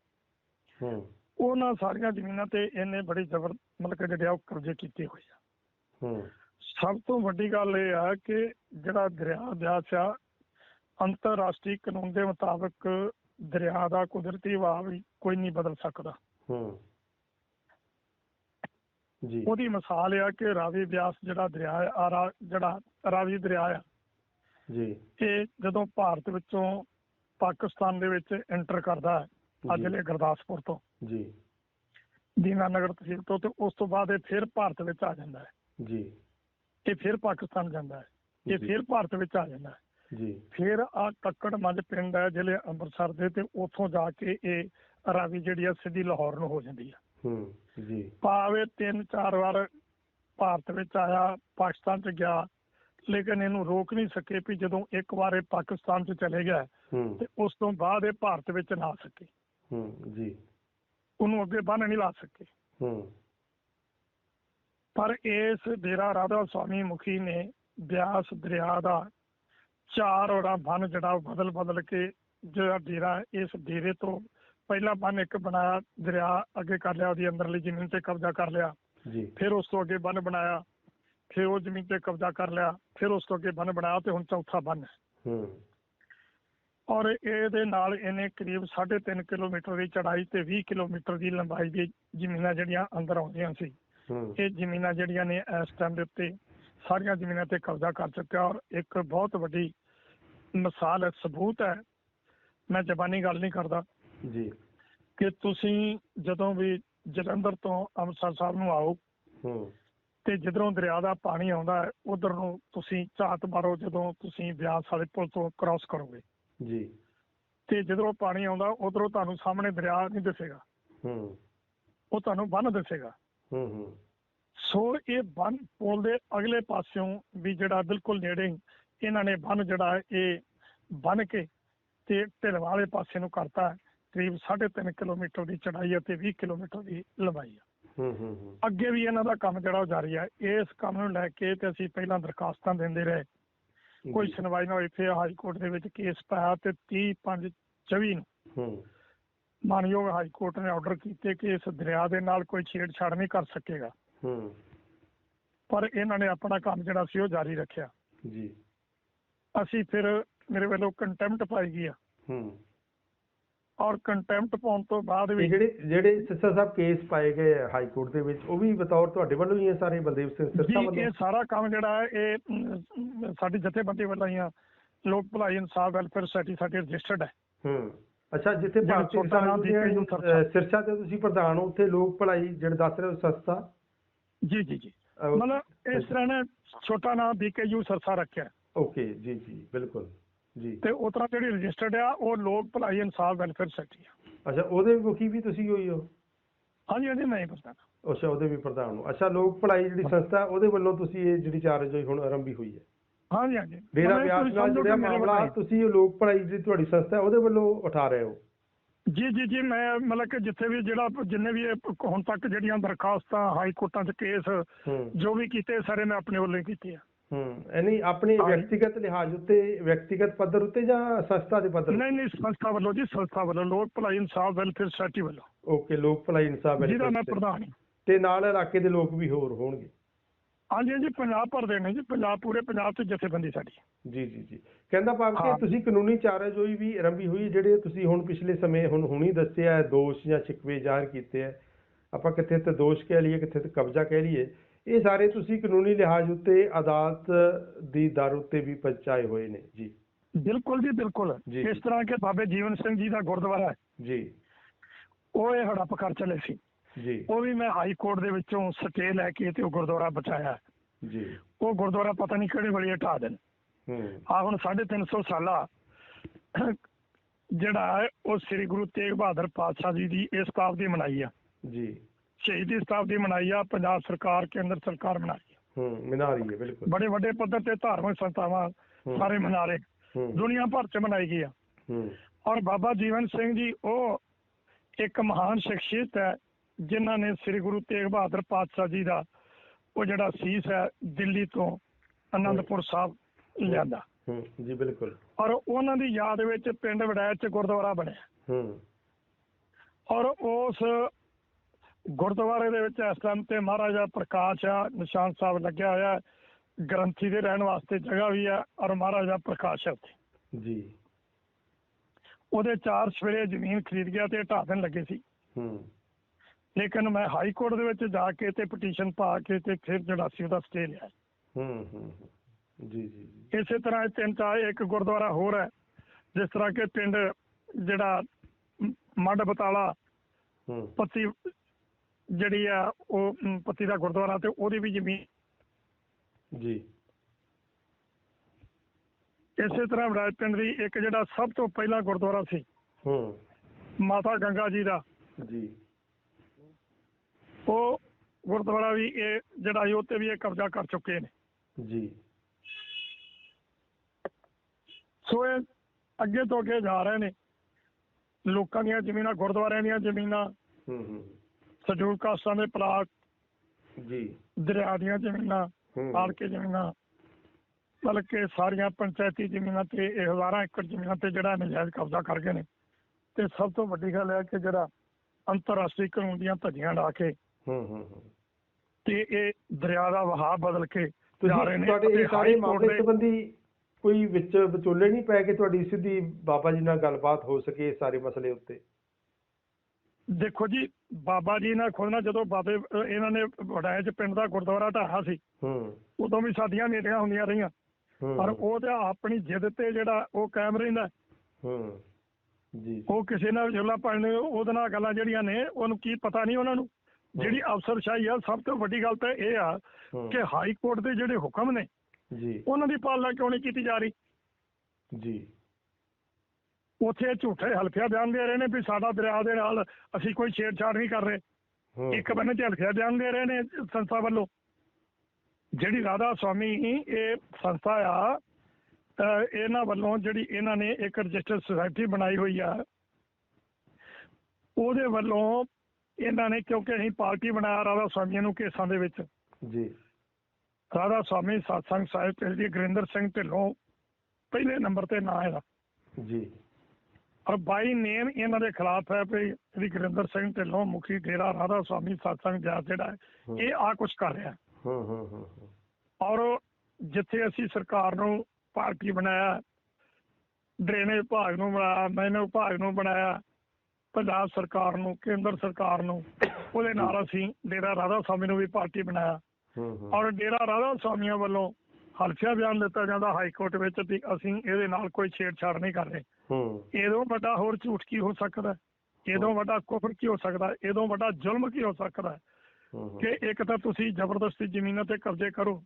[SPEAKER 2] ਉਹਨਾਂ ਸਾਰੀਆਂ ਜ਼ਮੀਨਾਂ ਤੇ ਇਹਨੇ ਬੜੀ ਜ਼ਬਰ ਮਤਲਬ ਕਿ ਜਿਹੜੇ ਆ ਉਹ ਕਬਜ਼ੇ ਕੀਤੇ ਹੋਏ ਆ।
[SPEAKER 1] ਹੂੰ।
[SPEAKER 2] ਸਭ ਤੋਂ ਵੱਡੀ ਗੱਲ ਇਹ ਆ ਕਿ ਜਿਹੜਾ ਦਰਿਆ ਬਿਆਸ ਆ ਅੰਤਰਰਾਸ਼ਟਰੀ ਕਾਨੂੰਨ ਦੇ ਮੁਤਾਬਕ ਦਰਿਆ ਦਾ ਕੁਦਰਤੀ ਵਹਾਅ ਵੀ ਕੋਈ ਨਹੀਂ ਬਦਲ ਸਕਦਾ।
[SPEAKER 1] ਹੂੰ। ਜੀ।
[SPEAKER 2] ਉਹਦੀ ਮਿਸਾਲ ਇਹ ਆ ਕਿ ਰਾਵੀ ਬਿਆਸ ਜਿਹੜਾ ਦਰਿਆ ਆ ਜਿਹੜਾ ਰਾਵੀ ਦਰਿਆ ਆ
[SPEAKER 1] ਜੀ।
[SPEAKER 2] ਇਹ ਜਦੋਂ ਭਾਰਤ ਵਿੱਚੋਂ ਪਾਕਿਸਤਾਨ ਦੇ ਵਿੱਚ ਐਂਟਰ ਕਰਦਾ ਹੈ ਜ਼ਿਲ੍ਹੇ ਗੁਰਦਾਸਪੁਰ ਤੋਂ।
[SPEAKER 1] ਜੀ।
[SPEAKER 2] ਦੀਨਾਨਗਰ ਤਹਿਸੀਲ ਤੋਂ ਤੇ ਉਸ ਤੋਂ ਬਾਅਦ ਇਹ ਫਿਰ ਭਾਰਤ ਵਿੱਚ ਆ ਜਾਂਦਾ ਹੈ।
[SPEAKER 1] ਜੀ।
[SPEAKER 2] ਇਹ ਫਿਰ ਪਾਕਿਸਤਾਨ ਜਾਂਦਾ ਹੈ। ਇਹ। ਫਿਰ ਭਾਰਤ ਵਿੱਚ ਆ ਜਾਂਦਾ ਹੈ।
[SPEAKER 1] ਜੀ।
[SPEAKER 2] ਫਿਰ ਆ ਕੱਕੜ ਮੱਝ ਪਿੰਡ ਹੈ ਜ਼ਿਲ੍ਹੇ ਅੰਮ੍ਰਿਤਸਰ ਦੇ ਤੇ ਉੱਥੋਂ ਜਾ ਕੇ ਇਹ ਰਾਵੀ ਜਿਹੜੀ ਆ ਸਿੱਧੀ ਲਾਹੌਰ ਨੂੰ ਹੋ ਜਾਂਦੀ ਆ
[SPEAKER 1] ਹੂੰ ਜੀ।
[SPEAKER 2] ਭਾਵੇਂ ਤਿੰਨ ਚਾਰ ਵਾਰ ਭਾਰਤ ਵਿੱਚ ਆਇਆ ਪਾਕਿਸਤਾਨ ਚ ਗਿਆ ਲੇਕਿਨ ਇਹਨੂੰ ਰੋਕ ਨਹੀਂ ਸਕੇ ਵੀ ਜਦੋਂ ਇੱਕ ਵਾਰ ਇਹ ਪਾਕਿਸਤਾਨ ਚ ਚਲੇ ਗਿਆ ਤੇ ਉਸ ਤੋਂ ਬਾਅਦ ਇਹ ਭਾਰਤ ਵਿੱਚ ਨਾ ਸਕੇ।
[SPEAKER 1] ਹੂੰ ਜੀ।
[SPEAKER 2] ਉਹਨੂੰ ਅੱਗੇ ਬੰਨ ਨਹੀਂ ਲਾ ਸਕੇ।
[SPEAKER 1] ਹੂੰ।
[SPEAKER 2] ਪਰ ਇਸ ਡੇਰਾ ਰਾਧਾ ਸਵਾਮੀ ਮੁਖੀ ਨੇ ਬਿਆਸ ਦਰਿਆ ਦਾ ਚਾਰ ਔਰਾ ਬੰਨ ਜਿਹੜਾ ਬਦਲ ਬਦਲ ਕੇ ਜਿਹੜਾ ਡੇਰਾ ਇਸ ਡੇਰੇ ਤੋਂ ਪਹਿਲਾ ਬੰਨ ਇੱਕ ਬਣਾਇਆ ਦਰਿਆ ਅੱਗੇ ਕਰ ਲਿਆ ਉਹਦੀ ਅੰਦਰਲੀ ਜ਼ਮੀਨ ਤੇ ਕਬਜ਼ਾ ਕਰ ਲਿਆ।
[SPEAKER 1] ਜੀ।
[SPEAKER 2] ਫਿਰ ਉਸ ਤੋਂ ਅੱਗੇ ਬੰਨ ਬਣਾਇਆ ਫਿਰ ਉਹ ਜ਼ਮੀਨ ਤੇ ਕਬਜ਼ਾ ਕਰ ਲਿਆ ਫਿਰ ਉਸ ਤੋਂ ਅੱਗੇ ਬੰਨ ਬਣਾਇਆ ਤੇ ਹੁਣ ਚੌਥਾ ਬੰਨ ਹੂੰ। ਔਰ ਇਹਦੇ ਨਾਲ ਇਹਨੇ ਕਰੀਬ 3.5 ਕਿਲੋਮੀਟਰ ਦੀ ਚੜਾਈ ਤੇ 20 ਕਿਲੋਮੀਟਰ ਦੀ ਲੰਬਾਈ ਦੀ ਜ਼ਮੀਨਾਂ ਜਿਹੜੀਆਂ ਅੰਦਰ ਆਉਂਦੀਆਂ ਸੀ। ਇਹ ਜ਼ਮੀਨਾਂ ਜਿਹੜੀਆਂ ਨੇ ਇਸ ਟਾਈਮ ਦੇ ਉੱਤੇ ਸਾਰੀਆਂ ਜ਼ਮੀਨਾਂ ਤੇ ਕਬਜ਼ਾ ਕਰ ਚੁੱਕਿਆ ਔਰ ਇੱਕ ਬਹੁਤ ਵੱਡੀ ਮਿਸਾਲ ਹੈ ਸਬੂਤ ਹੈ। ਮੈਂ ਜ਼ਬਾਨੀ ਗੱਲ ਨਹੀਂ ਕਰਦਾ
[SPEAKER 1] ਜੀ।
[SPEAKER 2] ਕਿ ਤੁਸੀਂ ਜਦੋਂ ਵੀ ਜਲੰਧਰ ਤੋਂ ਅੰਮ੍ਰਿਤਸਰ ਸਾਹਿਬ ਨੂੰ ਆਓ
[SPEAKER 1] ਹੂੰ।
[SPEAKER 2] ਤੇ ਜਿੱਧਰੋਂ ਦਰਿਆ ਦਾ ਪਾਣੀ ਆਉਂਦਾ ਹੈ ਉਧਰ ਨੂੰ ਤੁਸੀਂ ਝਾਤ ਮਾਰੋ ਜਦੋਂ ਤੁਸੀਂ ਬਿਆਸ ਵਾਲੇ ਪੁਲ ਤੋਂ ਕ੍ਰਾਸ ਕਰੋਗੇ।
[SPEAKER 1] ਜੀ।
[SPEAKER 2] ਤੇ ਜਿੱਧਰੋਂ ਪਾਣੀ ਆਉਂਦਾ ਉਧਰੋਂ ਤੁਹਾਨੂੰ ਸਾਹਮਣੇ ਦਰਿਆ ਨਹੀਂ ਦਿਸੇਗਾ।
[SPEAKER 1] ਹੂੰ।
[SPEAKER 2] ਉਹ ਤੁਹਾਨੂੰ ਬੰਨ ਦਿਸੇਗਾ।
[SPEAKER 1] ਹੂੰ ਹੂੰ।
[SPEAKER 2] ਸੋ ਇਹ ਬੰਨ ਪੁਲ ਦੇ ਅਗਲੇ ਪਾਸਿਓਂ ਵੀ ਜਿਹੜਾ ਬਿਲਕੁਲ ਨੇੜੇ ਇਹਨਾਂ ਨੇ ਬੰਨ ਜਿਹੜਾ ਇਹ ਬੰਨ ਕੇ ਤੇ ਢਿੱਲ ਵਾਲੇ ਪਾਸੇ ਨੂੰ ਕਰਤਾ। ਕਰੀਬ 3.5 ਕਿਲੋਮੀਟਰ ਦੀ ਚੜਾਈ ਅਤੇ 20 ਕਿਲੋਮੀਟਰ ਦੀ ਲੰਬਾਈ ਹੂੰ
[SPEAKER 1] ਹੂੰ ਹੂੰ।
[SPEAKER 2] ਅੱਗੇ ਵੀ ਇਹਨਾਂ ਦਾ ਕੰਮ ਜਿਹੜਾ ਉਹ ਜਾਰੀ ਹੈ ਇਸ ਕੰਮ ਨੂੰ ਲੈ ਕੇ ਤੇ ਅਸੀਂ ਪਹਿਲਾਂ ਦਰਖਾਸਤਾਂ ਦਿੰਦੇ ਰਹੇ। ਕੋਈ ਸੁਣਵਾਈ ਨਾ ਹੋਈ ਫਿਰ ਹਾਈ ਕੋਰਟ ਦੇ ਵਿੱਚ ਕੇਸ ਪਾਇਆ ਤੇ 30 5 24 ਨੂੰ
[SPEAKER 1] ਹੂੰ।
[SPEAKER 2] ਮਾਨਯੋਗ ਹਾਈ ਕੋਰਟ ਨੇ ਆਰਡਰ ਕੀਤੇ ਕਿ ਇਸ ਦਰਿਆ ਦੇ ਨਾਲ ਕੋਈ ਛੇੜਛਾੜ ਨਹੀਂ ਕਰ ਸਕੇਗਾ।
[SPEAKER 1] ਹੂੰ।
[SPEAKER 2] ਪਰ ਇਹਨਾਂ ਨੇ ਆਪਣਾ ਕੰਮ ਜਿਹੜਾ ਸੀ ਉਹ ਜਾਰੀ ਰੱਖਿਆ।
[SPEAKER 1] ਜੀ।
[SPEAKER 2] ਅਸੀਂ ਫਿਰ ਮੇਰੇ ਵੱਲੋਂ ਕੰਟੈਂਪਟ ਪਾਈ ਗਈ ਆ।
[SPEAKER 1] ਹੂੰ।
[SPEAKER 2] ਔਰ ਕੰਟੈਂਪਟ ਪਾਉਣ ਤੋਂ ਬਾਅਦ ਵੀ
[SPEAKER 1] ਜਿਹੜੇ ਜਿਹੜੇ ਸਿੱਸਾ ਸਾਹਿਬ ਕੇਸ ਪਾਏ ਗਏ ਹਾਈ ਕੋਰਟ ਦੇ ਵਿੱਚ ਉਹ ਵੀ ਬਤੌਰ ਤੁਹਾਡੇ ਵੱਲੋਂ ਹੀ ਹੈ ਸਾਰੇ ਬਲਦੇਵ ਸਿੰਘ ਸਿਰਸਾ
[SPEAKER 2] ਜੀ
[SPEAKER 1] ਵੱਲੋਂ
[SPEAKER 2] ਇਹ ਸਾਰਾ ਕੰਮ ਜਿਹੜਾ ਹੈ ਇਹ ਸਾਡੀ ਜਥੇਬੰਦੀ ਵੱਲੋਂ ਹੀ ਆ। ਲੋਕ ਭਲਾਈ ਇਨਸਾਫ ਵੈਲਫੇਅਰ ਸੁਸਾਇਟੀ ਸਾਡੀ ਰਜਿਸਟਰਡ ਹੈ।
[SPEAKER 1] ਹੂੰ ਅੱਛਾ ਜਿੱਥੇ ਭਾਰਤੀ
[SPEAKER 2] ਦੀਪਕ ਸਿਰਸਾ।
[SPEAKER 1] ਤੇ ਤੁਸੀਂ ਪ੍ਰਧਾਨ ਹੋ ਉੱਥੇ ਲੋਕ ਭਲਾਈ ਜਿਹੜੇ ਦੱਸ ਰਹੇ ਹੋ ਸੰਸਥਾ
[SPEAKER 2] ਜੀ ਜੀ ਜੀ। ਮਤਲਬ ਇਸ ਤਰ੍ਹਾਂ ਨੇ ਛੋਟਾ ਨਾਮ ਬੀਕੇਯੂ ਸਰਸਾ ਰੱਖਿਆ।
[SPEAKER 1] ਓਕੇ ਜੀ ਜੀ ਬਿਲਕੁਲ। ਜੀ।
[SPEAKER 2] ਤੇ ਤਰ੍ਹਾਂ ਜਿਹੜੀ ਰਜਿਸਟਰਡ ਆ ਉਹ ਲੋਕ ਭਲਾਈ ਇਨਸਾਫ ਵੈਲਫੇਅਰ ਸੁਸਾਇਟੀ ਆ।
[SPEAKER 1] ਅੱਛਾ ਉਹਦੇ ਮੁਖੀ ਵੀ ਤੁਸੀਂ ਹੋਈ ਹੋ?
[SPEAKER 2] ਹਾਂਜੀ ਹਾਂਜੀ ਮੈਂ ਹੀ ਪਤਾ
[SPEAKER 1] ਅੱਛਾ ਉਹਦੇ ਵੀ ਪ੍ਰਧਾਨ ਹੋ। ਅੱਛਾ ਲੋਕ ਭਲਾਈ ਜਿਹੜੀ ਸੰਸਥਾ ਉਹਦੇ ਵੱਲੋਂ ਤੁਸੀਂ ਇਹ ਜਿਹੜੀ ਚਾਰਜ ਹੋਈ ਹੁਣ ਆਰੰਭੀ ਹੋਈ ਹੈ।
[SPEAKER 2] ਹਾਂਜੀ ਹਾਂਜੀ।
[SPEAKER 1] ਡੇਰਾ ਵਿਆਸ ਨਾਲ ਜੁੜਿਆ ਮਾਮਲਾ ਤੁਸੀਂ ਇਹ ਲੋਕ ਭਲਾਈ ਜਿਹੜੀ ਤੁਹਾਡੀ ਸੰਸਥਾ ਉਹਦੇ ਵੱਲੋਂ ਉਠਾ ਰਹੇ ਹੋ?
[SPEAKER 2] ਜੀ ਜੀ ਜੀ ਮੈਂ ਮਤਲਬ ਕਿ ਜਿੱਥੇ ਵੀ ਜਿਹੜਾ ਜਿੰਨੇ ਵੀ ਹੁਣ ਤੱਕ ਜਿਹੜੀਆਂ ਦਰਖਾਸਤਾਂ ਹਾਈ ਕੋਰਟਾਂ 'ਚ ਕੇਸ ਜੋ ਵੀ ਕੀਤੇ ਸਾਰੇ ਮੈਂ ਆਪਣੇ ਵੱਲੋਂ ਕੀਤੇ ਆ।
[SPEAKER 1] ਹੂੰ ਯਾਨੀ ਆਪਣੇ। ਵਿਅਕਤੀਗਤ ਲਿਹਾਜ਼ ਉੱਤੇ ਵਿਅਕਤੀਗਤ ਪੱਧਰ ਉੱਤੇ ਜਾਂ ਸੰਸਥਾ ਦੇ ਪੱਧਰ
[SPEAKER 2] ਨਹੀਂ ਨਹੀਂ ਸੰਸਥਾ ਵੱਲੋਂ ਜੀ ਸੰਸਥਾ ਵੱਲੋਂ ਲੋਕ ਭਲਾਈ ਇਨਸਾਫ ਵੈਲਫੇਅਰ ਸੁਸਾਇਟੀ ਵੱਲੋਂ।
[SPEAKER 1] ਓਕੇ ਲੋਕ ਭਲਾਈ ਇਨਸਾਫ
[SPEAKER 2] ਜਿਹਦਾ ਮੈਂ ਪ੍ਰਧਾਨ
[SPEAKER 1] ਤੇ ਨਾਲ ਇਲਾਕੇ ਦੇ ਲੋਕ ਵੀ ਹੋਰ ਹੋਣਗੇ?
[SPEAKER 2] ਹਾਂਜੀ ਹਾਂਜੀ ਪੰਜਾਬ ਭਰ ਦੇ ਨੇ ਜੀ ਪੰਜਾਬ ਪੂਰੇ ਪੰਜਾਬ 'ਚ ਜਥੇਬੰਦੀ ਸਾਡੀ।
[SPEAKER 1] ਜੀ ਜੀ ਜੀ। ਕਹਿੰਦਾ ਭਾਵ ਕਿ। ਤੁਸੀਂ ਕਾਨੂੰਨੀ ਚਾਰਜ ਹੋਈ ਵੀ ਆਰੰਭੀ ਹੋਈ ਜਿਹੜੇ ਤੁਸੀਂ ਹੁਣ ਪਿਛਲੇ ਸਮੇਂ ਹੁਣ ਹੁਣੀ ਦੱਸਿਆ ਦੋਸ਼ ਜਾਂ ਸ਼ਿਕਵੇ ਜ਼ਾਹਰ ਕੀਤੇ ਹੈ। ਆਪਾਂ ਕਿੱਥੇ ਤੇ ਦੋਸ਼ ਕਹਿ ਲਈਏ ਕਿੱਥੇ ਤੇ ਕਬਜ਼ਾ ਕਹਿ ਲਈਏ। ਇਹ ਸਾਰੇ ਤੁਸੀਂ ਕਾਨੂੰਨੀ ਲਿਹਾਜ਼ ਉੱਤੇ ਅਦਾਲਤ ਦੀ ਦਰ ਉੱਤੇ ਵੀ ਪਹੁੰਚਾਏ ਹੋਏ ਨੇ ਜੀ।
[SPEAKER 2] ਬਿਲਕੁਲ ਜੀ ਬਿਲਕੁਲ। ਇਸ। ਤਰ੍ਹਾਂ ਕਿ ਬਾਬੇ ਜੀਵਨ ਸਿੰਘ ਜੀ ਦਾ ਗੁਰਦੁਆਰਾ ਹੈ।
[SPEAKER 1] ਜੀ।
[SPEAKER 2] ਉਹ ਇਹ ਹੜੱਪ ਕਰ ਚਲੇ ਸੀ।
[SPEAKER 1] ਜੀ।
[SPEAKER 2] ਉਹ ਵੀ ਮੈਂ ਹਾਈ ਕੋਰਟ ਦੇ ਵਿੱਚੋਂ ਸਟੇ ਲੈ ਕੇ ਤੇ ਉਹ ਗੁਰਦੁਆਰਾ ਬਚਾਇਆ।
[SPEAKER 1] ਜੀ।
[SPEAKER 2] ਉਹ ਗੁਰਦੁਆਰਾ ਪਤਾ ਨਹੀਂ ਕਿਹੜੇ ਵੇਲੇ ਹਟਾ ਦੇਣ।
[SPEAKER 1] ਹੂੰ।
[SPEAKER 2] ਆ ਹੁਣ 350 ਸਾਲਾ ਜਿਹੜਾ ਉਹ ਸ੍ਰੀ ਗੁਰੂ ਤੇਗ ਬਹਾਦਰ ਪਾਤਸ਼ਾਹ ਜੀ ਦੀ ਇਸ ਸ਼ਤਾਬਦੀ ਮਨਾਈ ਆ।
[SPEAKER 1] ਜੀ।
[SPEAKER 2] ਸ਼ਹੀਦੀ ਸ਼ਤਾਬਦੀ ਮਨਾਈ ਆ ਪੰਜਾਬ ਸਰਕਾਰ ਕੇਂਦਰ ਸਰਕਾਰ ਮਨਾਈ
[SPEAKER 1] ਹੂੰ ਮਨਾ ਰਹੀ ਹੈ ਬਿਲਕੁਲ।
[SPEAKER 2] ਬੜੇ ਵੱਡੇ ਪੱਧਰ ਤੇ ਧਾਰਮਿਕ ਸੰਸਥਾਵਾਂ। ਸਾਰੇ ਮਨਾ ਰਹੇ ਦੁਨੀਆ ਭਰ ਚ ਮਨਾਈ ਗਈ ਆ।
[SPEAKER 1] ਹੂੰ।
[SPEAKER 2] ਔਰ ਬਾਬਾ ਜੀਵਨ ਸਿੰਘ ਜੀ ਉਹ ਇੱਕ ਮਹਾਨ ਸ਼ਖਸੀਅਤ ਹੈ ਜਿਨ੍ਹਾਂ ਨੇ ਸ੍ਰੀ ਗੁਰੂ ਤੇਗ ਬਹਾਦਰ ਪਾਤਸ਼ਾਹ ਜੀ ਦਾ ਉਹ ਜਿਹੜਾ ਸੀਸ ਹੈ ਦਿੱਲੀ ਤੋਂ ਅਨੰਦਪੁਰ ਸਾਹਿਬ ਲਿਆਂਦਾ।
[SPEAKER 1] ਹੂੰ ਜੀ ਬਿਲਕੁਲ।
[SPEAKER 2] ਔਰ ਉਹਨਾਂ ਦੀ ਯਾਦ ਵਿੱਚ ਪਿੰਡ ਵੜੈਚ ਚ ਗੁਰਦੁਆਰਾ ਬਣਿਆ।
[SPEAKER 1] ਹੂੰ।
[SPEAKER 2] ਔਰ ਉਸ ਗੁਰਦੁਆਰੇ ਦੇ ਵਿੱਚ ਇਸ ਟਾਈਮ ਤੇ ਮਹਾਰਾਜਾ ਪ੍ਰਕਾਸ਼ ਆ ਨਿਸ਼ਾਨ ਸਾਹਿਬ ਲੱਗਿਆ ਹੋਇਆ। ਗ੍ਰੰਥੀ ਦੇ ਰਹਿਣ ਵਾਸਤੇ ਜਗ੍ਹਾ ਵੀ ਆ ਔਰ ਮਹਾਰਾਜਾ ਪ੍ਰਕਾਸ਼ ਹੈ ਉੱਥੇ।
[SPEAKER 1] ਜੀ।
[SPEAKER 2] ਉਹਦੇ ਚਾਰ ਸਵੇਰੇ ਜ਼ਮੀਨ ਖਰੀਦ ਗਿਆ ਤੇ ਢਾਹ ਦੇਣ ਲੱਗੇ ਸੀ।
[SPEAKER 1] ਹੂੰ।
[SPEAKER 2] ਲੇਕਿਨ ਮੈਂ ਹਾਈ ਕੋਰਟ ਦੇ ਵਿੱਚ ਜਾ ਕੇ ਤੇ ਪਟੀਸ਼ਨ ਪਾ ਕੇ ਤੇ ਫਿਰ ਜਿਹੜਾ ਸੀ ਉਹਦਾ ਸਟੇ ਲਿਆ।
[SPEAKER 1] ਹੂੰ ਹੂੰ ਹੂੰ। ਜੀ ਜੀ ਜੀ।
[SPEAKER 2] ਇਸੇ ਤਰ੍ਹਾਂ ਤਿੰਨ ਚਾਰ ਇੱਕ ਗੁਰਦੁਆਰਾ ਹੋਰ ਹੈ ਜਿਸ ਤਰ੍ਹਾਂ ਕਿ ਪਿੰਡ ਜਿਹੜਾ ਮੱਡ ਬਤਾਲਾ
[SPEAKER 1] ਹੂੰ।
[SPEAKER 2] ਪੱਤੀ ਜਿਹੜੀ ਆ ਉਹ ਪੱਤੀ ਦਾ ਗੁਰਦੁਆਰਾ ਤੇ ਉਹਦੀ ਵੀ ਜ਼ਮੀਨ
[SPEAKER 1] ਜੀ।
[SPEAKER 2] ਇਸੇ ਤਰ੍ਹਾਂ ਵੜਾਜ ਪਿੰਡ ਦੀ ਇੱਕ ਜਿਹੜਾ ਸਭ ਤੋਂ ਪਹਿਲਾ ਗੁਰਦੁਆਰਾ ਸੀ
[SPEAKER 1] ਹੂੰ।
[SPEAKER 2] ਮਾਤਾ ਗੰਗਾ ਜੀ ਦਾ।
[SPEAKER 1] ਜੀ।
[SPEAKER 2] ਉਹ ਗੁਰਦੁਆਰਾ ਵੀ ਇਹ ਜਿਹੜਾ ਸੀ ਉੱਤੇ ਵੀ ਇਹ ਕਬਜ਼ਾ ਕਰ ਚੁੱਕੇ ਨੇ।
[SPEAKER 1] ਜੀ।
[SPEAKER 2] ਸੋ ਇਹ ਅੱਗੇ ਤੋਂ ਅੱਗੇ ਜਾ ਰਹੇ ਨੇ। ਲੋਕਾਂ ਦੀਆਂ ਜ਼ਮੀਨਾਂ ਗੁਰਦੁਆਰਿਆਂ ਦੀਆਂ ਜ਼ਮੀਨਾਂ।
[SPEAKER 1] ਹੂੰ ਹੂੰ।
[SPEAKER 2] ਸ਼ਡਿਊਲ ਕਾਸਟਾਂ ਦੇ ਪਲਾਟ
[SPEAKER 1] ਜੀ।
[SPEAKER 2] ਦਰਿਆ ਦੀਆਂ ਜ਼ਮੀਨਾਂ
[SPEAKER 1] ਹੂੰ।
[SPEAKER 2] ਪਾਲ ਕੇ ਜ਼ਮੀਨਾਂ ਮਤਲਬ ਕਿ ਸਾਰੀਆਂ ਪੰਚਾਇਤੀ ਜ਼ਮੀਨਾਂ ਤੇ ਇਹ ਹਜ਼ਾਰਾਂ ਏਕੜ ਜ਼ਮੀਨਾਂ ਤੇ ਜਿਹੜਾ ਨਜਾਇਜ਼ ਕਬਜ਼ਾ ਕਰ ਗਏ ਨੇ। ਤੇ ਸਭ ਤੋਂ ਵੱਡੀ ਗੱਲ ਹੈ ਕਿ ਜਿਹੜਾ ਅੰਤਰਰਾਸ਼ਟਰੀ ਕਾਨੂੰਨ ਦੀਆਂ ਧੱਜੀਆਂ ਲਾ ਕੇ
[SPEAKER 1] ਹੂੰ ਹੂੰ ਹੂੰ।
[SPEAKER 2] ਤੇ ਇਹ ਦਰਿਆ ਦਾ ਵਹਾਅ ਬਦਲ ਕੇ
[SPEAKER 1] ਤੁਹਾਡੇ ਇਹ ਸਾਰੇ ਮਾਮਲੇ ਸੰਬੰਧੀ ਕੋਈ ਵਿੱਚ ਵਿਚੋਲੇ ਨਹੀਂ ਪੈ ਕੇ ਤੁਹਾਡੀ ਸਿੱਧੀ ਬਾਬਾ ਜੀ ਨਾਲ ਗੱਲਬਾਤ ਹੋ ਸਕੇ ਸਾਰੇ ਮਸਲੇ ਉੱਤੇ?
[SPEAKER 2] ਦੇਖੋ ਜੀ ਬਾਬਾ ਜੀ ਨੇ ਖੁਦ ਨਾ ਜਦੋਂ ਬਾਬੇ ਅਹ ਇਹਨਾਂ ਨੇ ਵਡਾਇਚ ਪਿੰਡ ਦਾ ਗੁਰਦੁਆਰਾ ਢਾਹਿਆ ਸੀ
[SPEAKER 1] ਹੂੰ।
[SPEAKER 2] ਉਦੋਂ ਵੀ ਸਾਡੀਆਂ ਮੀਟਿੰਗਾਂ ਹੁੰਦੀਆਂ ਰਹੀਆਂ।
[SPEAKER 1] ਹੂੰ।
[SPEAKER 2] ਪਰ ਉਹ ਤੇ ਆਪਣੀ ਜਿੱਦ ਤੇ ਜਿਹੜਾ ਉਹ ਕਾਇਮ ਰਹਿੰਦਾ।
[SPEAKER 1] ਹੂੰ। ਜੀ।
[SPEAKER 2] ਉਹ ਕਿਸੇ ਨਾਲ ਵਿਚੋਲਾ ਪਾਣ ਉਹਦੇ ਨਾਲ ਗੱਲਾਂ ਜਿਹੜੀਆਂ ਨੇ ਉਹਨੂੰ ਕੀ ਪਤਾ ਨਹੀਂ ਉਹਨਾਂ ਨੂੰ। ਜਿਹੜੀ ਅਫਸਰਸ਼ਾਹੀ ਆ ਸਭ ਤੋਂ ਵੱਡੀ ਗੱਲ ਤਾਂ ਇਹ ਆ
[SPEAKER 1] ਹੂੰ,
[SPEAKER 2] ਕਿ ਹਾਈ ਕੋਰਟ ਦੇ ਜਿਹੜੇ ਹੁਕਮ ਨੇ
[SPEAKER 1] ਜੀ।
[SPEAKER 2] ਉਹਨਾਂ ਦੀ ਪਾਲਣਾ ਕਿਉਂ ਨਹੀਂ ਕੀਤੀ ਜਾ ਰਹੀ?
[SPEAKER 1] ਜੀ।
[SPEAKER 2] ਉੱਥੇ ਝੂਠੇ ਹਲਫੀਆ ਬਿਆਨ ਦੇ ਰਹੇ ਨੇ ਵੀ ਸਾਡਾ ਦਰਿਆ ਦੇ ਨਾਲ ਅਸੀਂ ਕੋਈ ਛੇੜਛਾੜ ਨਹੀਂ ਕਰ ਰਹੇ। ਇੱਕ ਬੰਨੇ ਤੇ ਹਲਫੀਆ ਬਿਆਨ ਦੇ ਰਹੇ ਨੇ ਸੰਸਥਾ ਵੱਲੋਂ। ਜਿਹੜੀ ਰਾਧਾ ਸਵਾਮੀ ਇਹ ਸੰਸਥਾ ਆ ਇਹਨਾਂ ਵੱਲੋਂ ਜਿਹੜੀ ਇਹਨਾਂ ਨੇ ਇੱਕ ਰਜਿਸਟਰਡ ਸੁਸਾਇਟੀ ਬਣਾਈ ਹੋਈ ਆ ਉਹਦੇ ਵੱਲੋਂ ਇਹਨਾਂ ਨੇ ਕਿਉਂਕਿ ਅਸੀਂ ਪਾਰਟੀ ਬਣਾਇਆ ਰਾਧਾ ਸਵਾਮੀਆਂ ਨੂੰ ਕੇਸਾਂ ਦੇ ਵਿੱਚ।
[SPEAKER 1] ਜੀ।
[SPEAKER 2] ਰਾਧਾ ਸਵਾਮੀ ਸਤਸੰਗ ਸਾਹਿਬ ਪਿੰਡ ਦੀ ਗੁਰਿੰਦਰ ਸਿੰਘ ਢਿੱਲੋਂ ਪਹਿਲੇ ਨੰਬਰ ਤੇ ਨਾਂ ਇਹਦਾ।
[SPEAKER 1] ਜੀ।
[SPEAKER 2] ਔਰ ਬਾਈ ਨੇਮ ਇਹਨਾਂ ਦੇ ਖਿਲਾਫ ਹੈ ਵੀ ਜਿਹੜੀ ਗੁਰਿੰਦਰ ਸਿੰਘ ਢਿੱਲੋਂ ਮੁਖੀ ਡੇਰਾ ਰਾਧਾ ਸਵਾਮੀ ਸਤਸੰਗ ਜਾਤ ਜਿਹੜਾ ਇਹ ਆ ਕੁਛ ਕਰ ਰਿਹਾ
[SPEAKER 1] ਹੂੰ। ਹੂੰ ਹੂੰ
[SPEAKER 2] ਔਰ ਜਿੱਥੇ ਅਸੀਂ ਸਰਕਾਰ ਨੂੰ ਪਾਰਟੀ ਬਣਾਇਆ ਡਰੇਨੇਜ ਵਿਭਾਗ ਨੂੰ ਬਣਾਇਆ ਮੈਨੇ ਵਿਭਾਗ ਨੂੰ ਬਣਾਇਆ ਪੰਜਾਬ ਸਰਕਾਰ ਨੂੰ ਕੇਂਦਰ ਸਰਕਾਰ ਨੂੰ ਉਹਦੇ ਨਾਲ ਅਸੀਂ ਡੇਰਾ ਰਾਧਾ ਸਵਾਮੀ ਨੂੰ ਵੀ ਪਾਰਟੀ ਬਣਾਇਆ। ਔਰ ਡੇਰਾ ਰਾਧਾ ਸਵਾਮੀਆਂ ਵੱਲੋਂ ਹਲਫੀਆ ਬਿਆਨ ਦਿੱਤਾ ਜਾਂਦਾ ਹਾਈ ਕੋਰਟ ਵਿੱਚ ਵੀ ਅਸੀਂ ਇਹਦੇ ਨਾਲ ਕੋਈ ਛੇੜਛਾੜ ਨਹੀਂ ਕਰ ਰਹੇ। ਇਹਦੋਂ ਵੱਡਾ ਹੋਰ ਝੂਠ ਕੀ ਹੋ ਸਕਦਾ? ਇਹਦੋਂ ਵੱਡਾ ਕੁਫਰ ਕੀ ਹੋ ਸਕਦਾ? ਇਹਦੋਂ ਵੱਡਾ ਜ਼ੁਲਮ ਕੀ ਹੋ ਸਕਦਾ ਕਿ ਇੱਕ ਤਾਂ ਤੁਸੀਂ ਜ਼ਬਰਦਸਤੀ ਜ਼ਮੀਨਾਂ ਤੇ ਕਬਜ਼ੇ ਕਰੋ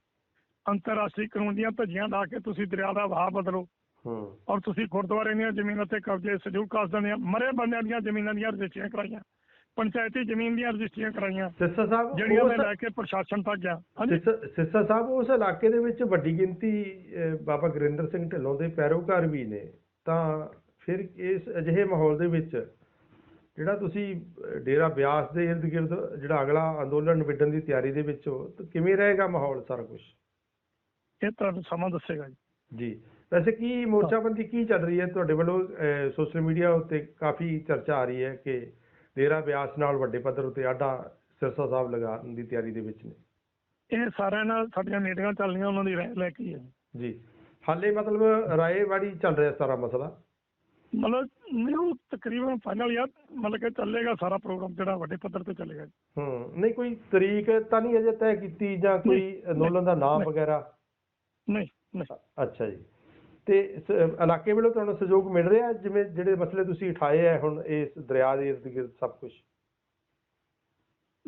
[SPEAKER 2] ਅੰਤਰਰਾਸ਼ਟਰੀ ਕਾਨੂੰਨ ਦੀਆਂ ਧੱਜੀਆਂ ਲਾ ਕੇ ਤੁਸੀਂ ਦਰਿਆ ਦਾ ਵਹਾਅ ਬਦਲੋ
[SPEAKER 1] ਹੂੰ।
[SPEAKER 2] ਔਰ ਤੁਸੀਂ ਗੁਰਦੁਆਰੇ ਦੀਆਂ ਜ਼ਮੀਨਾਂ ਤੇ ਕਬਜ਼ੇ ਸਜੂ ਕਾਸਦਾਂ ਦੀਆਂ ਮਰੇ ਬੰਦਿਆਂ ਦੀਆਂ ਜ਼ਮੀਨਾਂ ਦੀਆਂ ਰਜਿਸਟਰੀਆਂ ਕਰਾਈਆਂ ਪੰਚਾਇਤੀ ਜ਼ਮੀਨ ਦੀਆਂ ਰਜਿਸਟਰੀਆਂ ਕਰਾਈਆਂ
[SPEAKER 1] ਸਿੱਸਾ ਸਾਹਿਬ
[SPEAKER 2] ਜਿਹੜੀਆਂ ਮੈਂ ਲੈ ਕੇ ਪ੍ਰਸ਼ਾਸਨ ਤੱਕ ਗਿਆ।
[SPEAKER 1] ਸਿੱਸਾ ਸਾਹਿਬ ਉਸ ਇਲਾਕੇ ਦੇ ਵਿੱਚ ਵੱਡੀ ਗਿਣਤੀ ਬਾਬਾ ਗੁਰਿੰਦਰ ਸਿੰਘ ਢਿੱਲੋਂ ਦੇ ਪੈਰੋਕਾਰ ਵੀ ਨੇ। ਤਾਂ ਫਿਰ ਇਸ ਅਜਿਹੇ ਮਾਹੌਲ ਦੇ ਵਿੱਚ ਜਿਹੜਾ ਤੁਸੀਂ ਡੇਰਾ ਬਿਆਸ ਦੇ ਇਰਦ ਗਿਰਦ ਜਿਹੜਾ ਅਗਲਾ ਅੰਦੋਲਨ ਨਿਬੇੜਨ ਦੀ ਤਿਆਰੀ ਦੇ ਵਿੱਚ ਹੋ ਤਾਂ ਕਿਵੇਂ ਰਹੇਗਾ ਮਾਹੌਲ ਸਾਰਾ ਕੁਝ
[SPEAKER 2] ਇਹ ਤੁਹਾਨੂੰ ਸਮਾਂ ਦੱਸੇਗਾ ਜੀ।
[SPEAKER 1] ਜੀ। ਵੈਸੇ ਕੀ ਮੋਰਚਾਬੰਦੀ ਕੀ ਚੱਲ ਰਹੀ ਹੈ ਤੁਹਾਡੇ ਵੱਲੋਂ? ਸੋਸ਼ਲ ਮੀਡੀਆ ਉੱਤੇ ਕਾਫੀ ਚਰਚਾ ਆ ਰਹੀ ਹੈ ਕਿ ਡੇਰਾ ਬਿਆਸ ਨਾਲ ਵੱਡੇ ਪੱਧਰ ਉੱਤੇ ਆਡਾ ਸਿਰਸਾ ਸਾਹਿਬ ਲਗਾਉਣ ਦੀ ਤਿਆਰੀ ਦੇ ਵਿੱਚ ਨੇ।
[SPEAKER 2] ਇਹ ਸਾਰਿਆਂ ਨਾਲ ਸਾਡੀਆਂ ਮੀਟਿੰਗਾਂ ਚੱਲਣੀਆਂ ਉਹਨਾਂ ਦੀ ਰਾਏ ਲੈ ਕੇ
[SPEAKER 1] ਜੀ। ਹਾਲੇ ਮਤਲਬ ਰਾਏਵਾੜੀ ਚੱਲ ਰਿਹਾ ਸਾਰਾ ਮਸਲਾ?
[SPEAKER 2] ਮਤਲਬ ਨਹੀਂ ਉਹ ਤਕਰੀਬਨ ਫਾਈਨਲ ਯਾਰ ਮਤਲਬ ਕਿ ਚੱਲੇਗਾ ਸਾਰਾ ਪ੍ਰੋਗਰਾਮ ਜਿਹੜਾ ਵੱਡੇ ਪੱਧਰ ਤੇ ਚੱਲੇਗਾ ਜੀ।
[SPEAKER 1] ਹੂੰ ਨਹੀਂ ਕੋਈ ਤਰੀਕ ਤਾਂ ਨਹੀਂ ਅਜੇ ਤੈਅ ਕੀਤੀ ਜਾਂ ਕੋਈ
[SPEAKER 2] ਨਹੀਂ,
[SPEAKER 1] ਅੰਦੋਲਨ ਦਾ ਨਾਮ
[SPEAKER 2] ਨਹੀਂ।
[SPEAKER 1] ਵਗੈਰਾ?
[SPEAKER 2] ਨਹੀਂ ਨਹੀਂ।
[SPEAKER 1] ਅੱਛਾ ਜੀ। ਤੇ ਸ- ਇਲਾਕੇ ਵੱਲੋਂ ਤੁਹਾਨੂੰ ਸਹਿਯੋਗ ਮਿਲ ਰਿਹਾ? ਜਿਵੇਂ ਜਿਹੜੇ ਮਸਲੇ ਤੁਸੀਂ ਉਠਾਏ ਆ ਹੁਣ ਇਸ ਦਰਿਆ ਦੇ ਇਰਦ ਗਿਰਦ ਸਭ ਕੁਝ